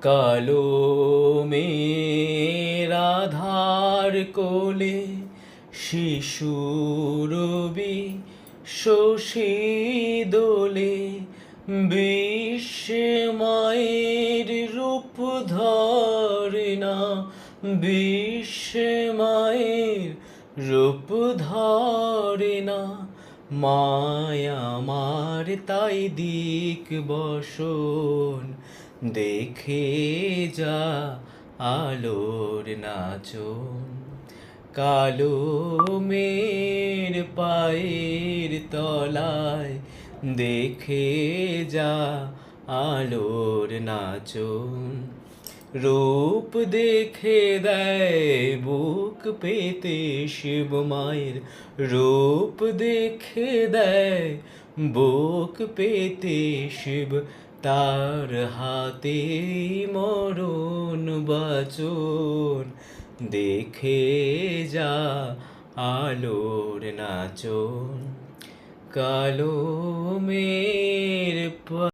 কালো মেরাধার কোলে শিশু রবি শশী দোলে বিস্ময়ের রূপ ধরে না, বিস্ময়ের রূপ ধরে না। মায়া আমার তাই দিক বসন দেখে যা আলোর নাচন। কালো মের পায়ের তলায় দেখে যা আলোর নাচন। রূপ দেখে দেয় বুক পেতে শিব মায়ের। রূপ দেখে দেয় বুক পেতে শিব তার হাতে মরণ বাচন দেখে যা আলোর নাচন। কালো মে